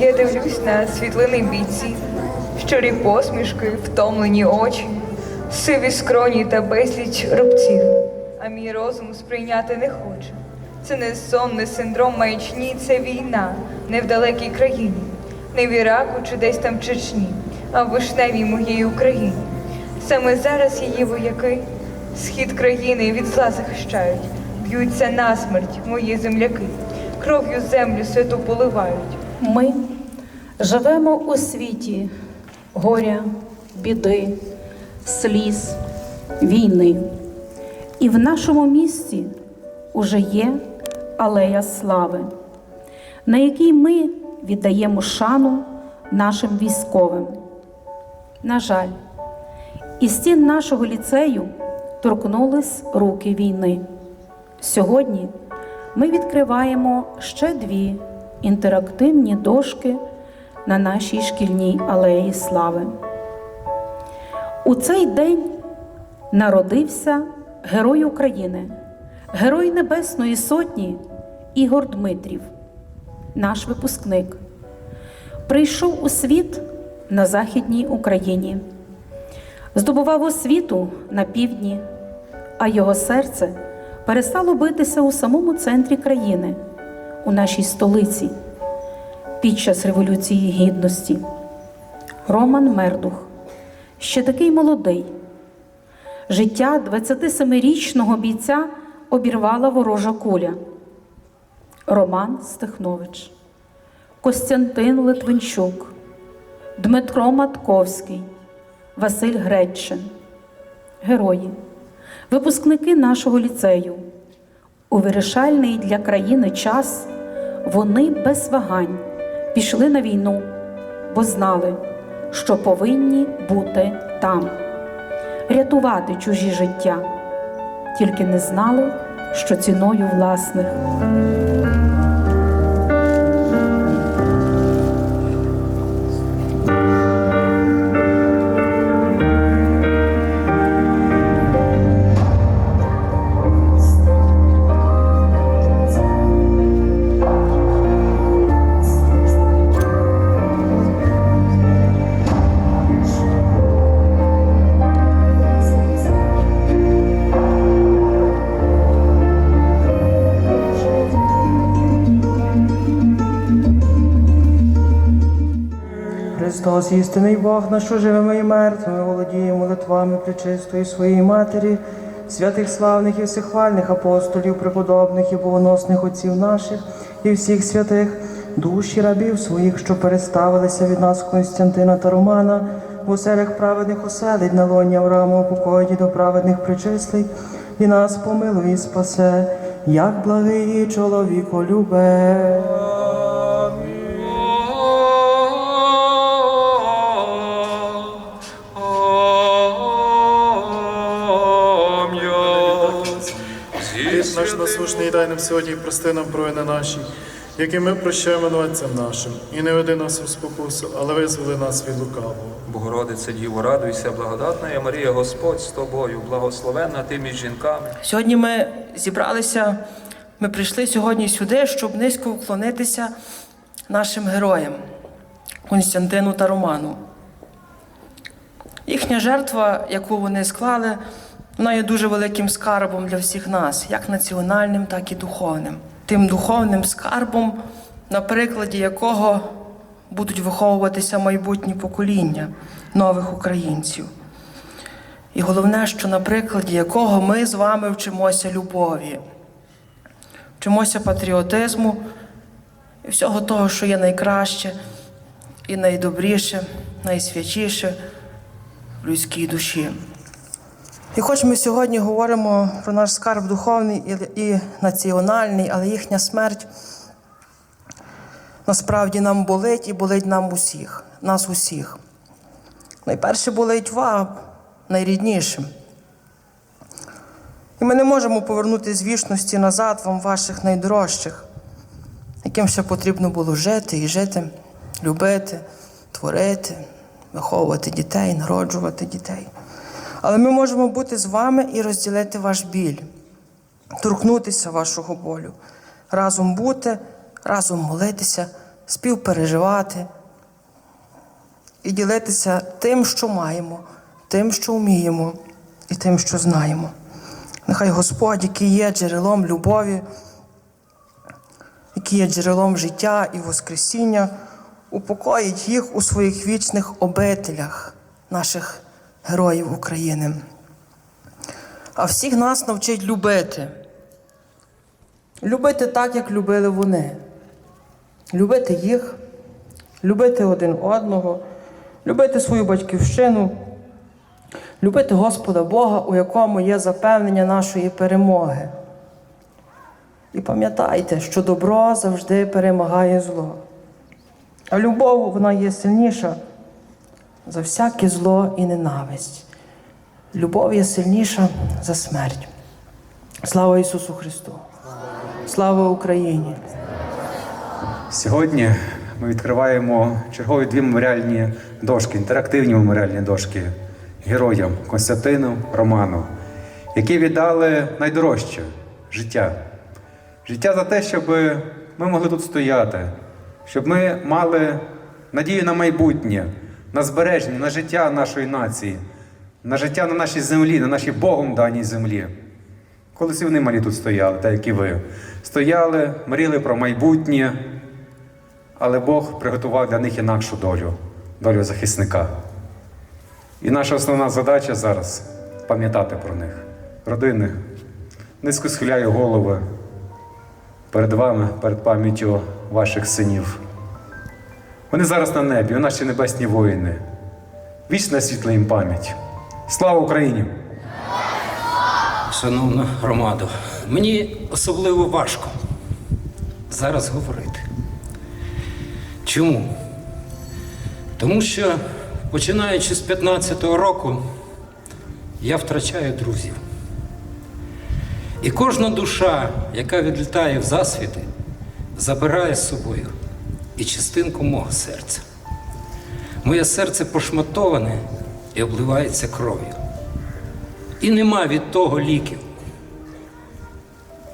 Я дивлюсь на світлини бійців, щирі посмішки, втомлені очі, сиві скроні та безліч рубців. А мій розум сприйняти не хоче. Це не сон, не синдром маячні, це війна не в далекій країні, не в Іраку чи десь там в Чечні, а в вишневій моїй Україні. Саме зараз її вояки схід країни від зла захищають, б'ються насмерть мої земляки, кров'ю землю святу поливають. Ми живемо у світі горя, біди, сліз, війни. І в нашому місті уже є алея слави, на якій ми віддаємо шану нашим військовим. На жаль, із стін нашого ліцею торкнулись руки війни. Сьогодні ми відкриваємо ще дві інтерактивні дошки на нашій шкільній алеї слави. У цей день народився Герой України, Герой Небесної Сотні Ігор Дмитрів, наш випускник. Прийшов у світ на Західній Україні, здобував освіту на півдні, а його серце перестало битися у самому центрі країни, у нашій столиці, під час Революції Гідності. Роман Мердух, ще такий молодий. Життя 27-річного бійця обірвала ворожа куля. Роман Стехнович, Костянтин Литвинчук, Дмитро Матковський, Василь Греччин. Герої, випускники нашого ліцею. У вирішальний для країни час вони без вагань пішли на війну, бо знали, що повинні бути там, рятувати чужі життя, тільки не знали, що ціною власних. Христос, істинний Бог, на що живемо і мертвими, володіє молитвами причистої своєї матері, святих славних і всехвальних апостолів, преподобних і богоносних отців наших і всіх святих, душі рабів своїх, що переставилися від нас Константина та Романа, в оселях праведних оселить на лоні Авраама покої до праведних причислий, і нас помилуй і спасе, як благий чоловіко любе. Насушний дай нам сьогодні і прости нам провини наші, які ми прощаємо винуватцям нашим, і не веди нас у спокусу, але визволи нас від лукавого. Богородице Діво, радуйся, благодатна є Марія, Господь з тобою, благословенна ти між жінками. Сьогодні ми зібралися, ми прийшли сьогодні сюди, щоб низько вклонитися нашим героям Константину та Роману. Їхня жертва, яку вони склали, вона є дуже великим скарбом для всіх нас, як національним, так і духовним. Тим духовним скарбом, на прикладі якого будуть виховуватися майбутні покоління нових українців. І головне, що на прикладі якого ми з вами вчимося любові, вчимося патріотизму і всього того, що є найкраще і найдобріше, найсвячіше в людській душі. І хоч ми сьогодні говоримо про наш скарб духовний і, національний, але їхня смерть насправді нам болить і болить нам усіх, нас усіх. Найперше болить вам, найріднішим. І ми не можемо повернути з вічності назад вам ваших найдорожчих, яким ще потрібно було жити і жити, любити, творити, виховувати дітей, народжувати дітей. Але ми можемо бути з вами і розділити ваш біль, торкнутися вашого болю, разом бути, разом молитися співпереживати і ділитися тим, що маємо, тим, що вміємо, і тим, що знаємо. Нехай Господь, який є джерелом любові, який є джерелом життя і Воскресіння, упокоїть їх у своїх вічних обителях, наших героїв України. А всіх нас навчить любити. Любити так, як любили вони. Любити їх, любити один одного, любити свою батьківщину, любити Господа Бога, у якому є запевнення нашої перемоги. І пам'ятайте, що добро завжди перемагає зло. А любов вона є сильніша за всяке зло і ненависть. Любов є сильніша за смерть. Слава Ісусу Христу! Слава Україні! Сьогодні ми відкриваємо чергові дві меморіальні дошки, інтерактивні меморіальні дошки героям Константину Роману, які віддали найдорожче життя. Життя за те, щоб ми могли тут стояти, щоб ми мали надію на майбутнє, на збереження, на життя нашої нації, на життя на нашій землі, на нашій Богом даній землі. Колись і вони малі тут стояли, так як і ви. Стояли, мріяли про майбутнє, але Бог приготував для них інакшу долю, долю захисника. І наша основна задача зараз пам'ятати про них. Родини, низько схиляю голови перед вами, перед пам'яттю ваших синів. Вони зараз на небі, у наші небесні воїни. Вічна світла їм пам'ять. Слава Україні! Шановна громада, мені особливо важко зараз говорити. Чому? Тому що починаючи з 15-го року я втрачаю друзів. І кожна душа, яка відлітає в засвіти, забирає з собою і частинку мого серця. Моє серце пошматоване і обливається кров'ю. І нема від того ліків.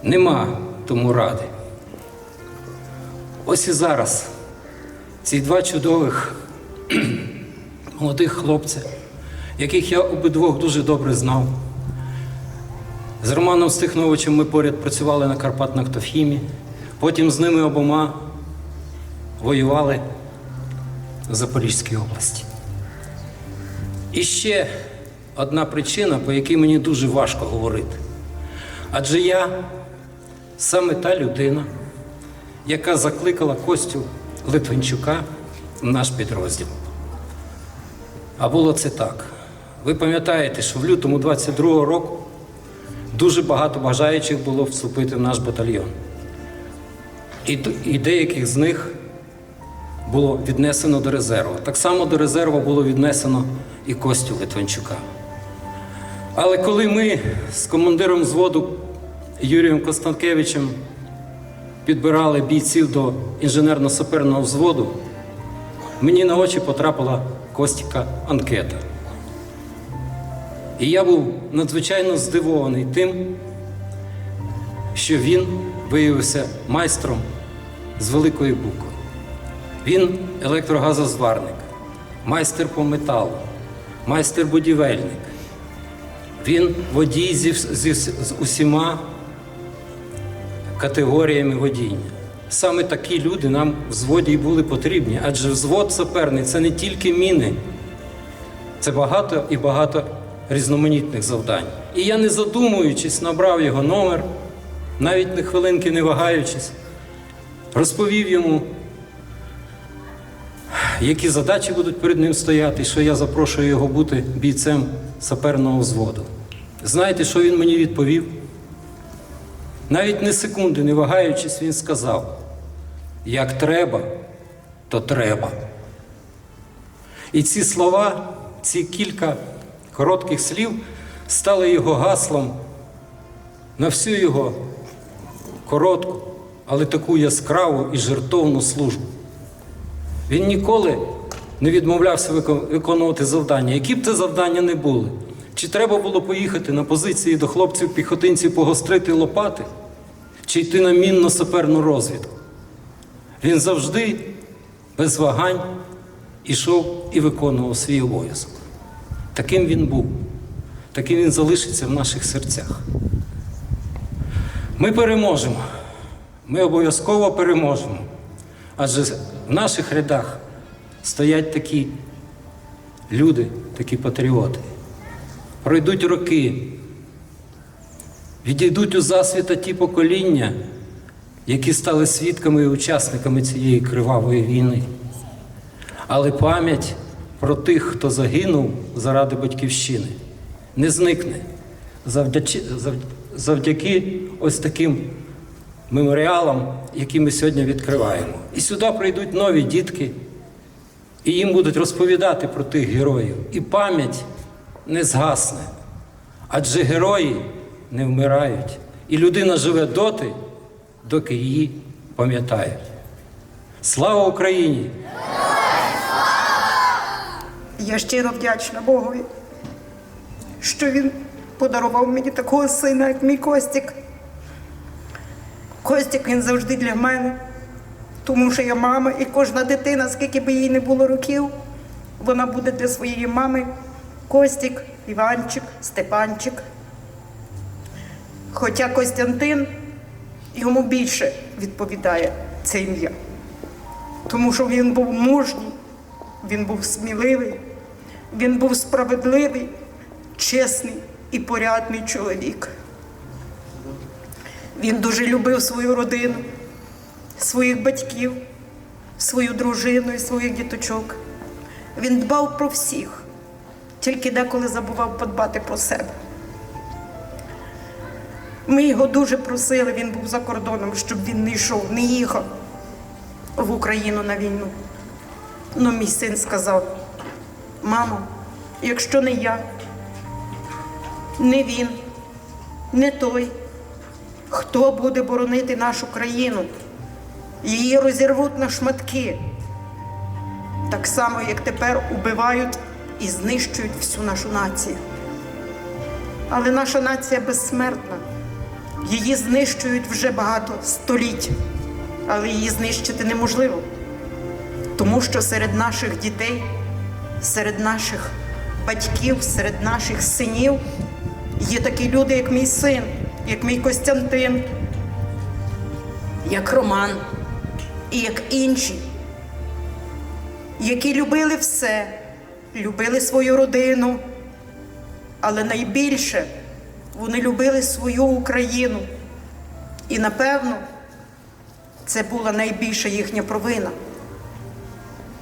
Нема тому ради. Ось і зараз ці два чудових молодих хлопця, яких я обидвох дуже добре знав. З Романом Стихновичем ми поряд працювали на Карпатнафтохімі, потім з ними обома воювали в Запорізькій області. І ще одна причина, по якій мені дуже важко говорити. Адже я саме та людина, яка закликала Костю Литвинчука в наш підрозділ. А було це так. Ви пам'ятаєте, що в лютому 22-го року дуже багато бажаючих було вступити в наш батальйон. І, і деяких з них було віднесено до резерву. Так само до резерву було віднесено і Костю Литвинчука. Але коли ми з командиром взводу Юрієм Констанкевичем підбирали бійців до інженерно-саперного взводу, мені на очі потрапила Костіка анкета. І я був надзвичайно здивований тим, що він виявився майстром з великої букви. Він електрогазозварник, майстер по металу, майстер будівельник. Він водій зі, зі, з усіма категоріями водіння. Саме такі люди нам в взводі і були потрібні, адже взвод саперний це не тільки міни, це багато і багато різноманітних завдань. І я, не задумуючись, набрав його номер, навіть не хвилинки не вагаючись, розповів йому, які задачі будуть перед ним стояти, що я запрошую його бути бійцем саперного взводу. Знаєте, що він мені відповів? Навіть не секунди не вагаючись, він сказав: як треба, то треба. І ці слова, ці кілька коротких слів стали його гаслом на всю його коротку, але таку яскраву і жертовну службу. Він ніколи не відмовлявся виконувати завдання, які б це завдання не були. Чи треба було поїхати на позиції до хлопців-піхотинців погострити лопати, чи йти на мінно-саперну розвідку. Він завжди без вагань ішов і виконував свій обов'язок. Таким він був, таким він залишиться в наших серцях. Ми переможемо. Ми обов'язково переможемо. Адже в наших рядах стоять такі люди, такі патріоти. Пройдуть роки, відійдуть у засвіта ті покоління, які стали свідками і учасниками цієї кривавої війни. Але пам'ять про тих, хто загинув заради батьківщини, не зникне завдячи, завдяки ось таким меморіалам, які ми сьогодні відкриваємо. І сюди прийдуть нові дітки, і їм будуть розповідати про тих героїв. І пам'ять не згасне. Адже герої не вмирають. І людина живе доти, доки її пам'ятають. Слава Україні! Я щиро вдячна Богові, що він подарував мені такого сина, як мій Костік. Костік він завжди для мене, тому що я мама, і кожна дитина, скільки би їй не було років, вона буде для своєї мами Костік, Іванчик, Степанчик. Хоча Костянтин йому більше відповідає це ім'я, тому що він був мужній, він був сміливий, він був справедливий, чесний і порядний чоловік. Він дуже любив свою родину, своїх батьків, свою дружину і своїх діточок. Він дбав про всіх, тільки деколи забував подбати про себе. Ми його дуже просили, він був за кордоном, щоб він не йшов, не їхав в Україну на війну. Ну, мій син сказав: мамо, якщо не я, не він, не той, хто буде боронити нашу країну? Її розірвуть на шматки. Так само, як тепер убивають і знищують всю нашу націю. Але наша нація безсмертна. Її знищують вже багато століть, але її знищити неможливо. Тому що серед наших дітей, серед наших батьків, серед наших синів є такі люди, як мій син, як мій Костянтин, як Роман і як інші, які любили все, любили свою родину, але найбільше вони любили свою Україну. І напевно це була найбільша їхня провина.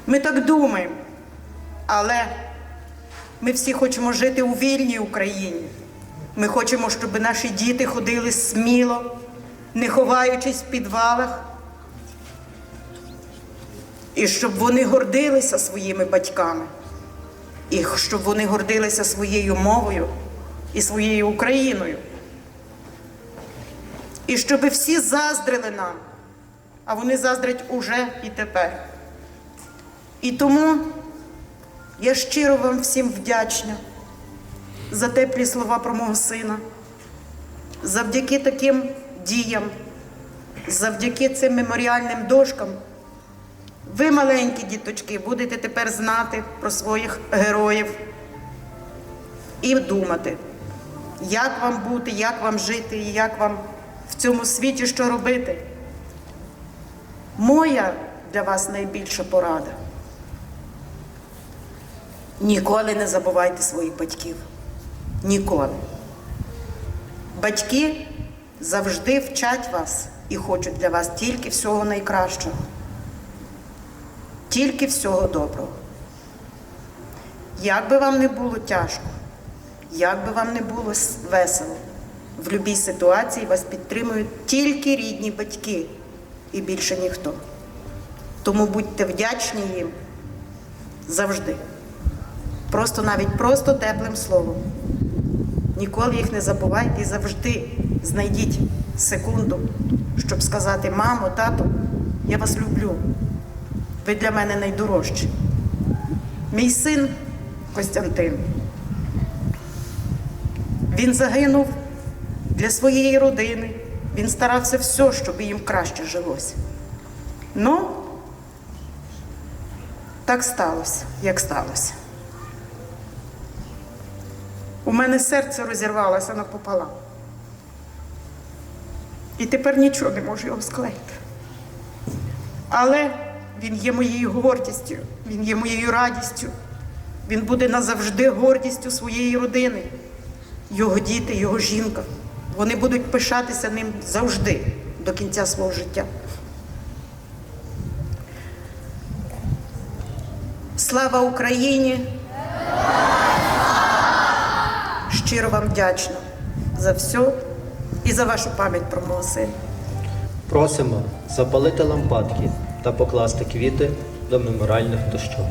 Ми так думаємо, але ми всі хочемо жити у вільній Україні. Ми хочемо, щоб наші діти ходили сміло, не ховаючись в підвалах, і щоб вони гордилися своїми батьками, і щоб вони гордилися своєю мовою і своєю Україною. І щоб всі заздрили нам, а вони заздрять уже і тепер. І тому я щиро вам всім вдячна за теплі слова про мого сина. Завдяки таким діям, завдяки цим меморіальним дошкам, ви, маленькі діточки, будете тепер знати про своїх героїв і думати, як вам бути, як вам жити і як вам в цьому світі що робити. Моя для вас найбільша порада. Ніколи не забувайте своїх батьків. Ніколи. Батьки завжди вчать вас і хочуть для вас тільки всього найкращого, тільки всього доброго. Як би вам не було тяжко, як би вам не було весело, в будь-якій ситуації вас підтримують тільки рідні батьки і більше ніхто. Тому будьте вдячні їм завжди. Просто навіть просто теплим словом. Ніколи їх не забувайте і завжди знайдіть секунду, щоб сказати: мамо, тату, я вас люблю. Ви для мене найдорожчі. Мій син Костянтин. Він загинув для своєї родини. Він старався все, щоб їм краще жилося. Ну, Так сталося, як сталося. У мене серце розірвалося напополам. І тепер нічого не можу його склеїти. Але він є моєю гордістю, він є моєю радістю. Він буде назавжди гордістю своєї родини, його діти, його жінка. Вони будуть пишатися ним завжди до кінця свого життя. Слава Україні! Щиро вам вдячна за все і за вашу пам'ять про мого сина. Просимо запалити лампадки та покласти квіти до меморальних дощок.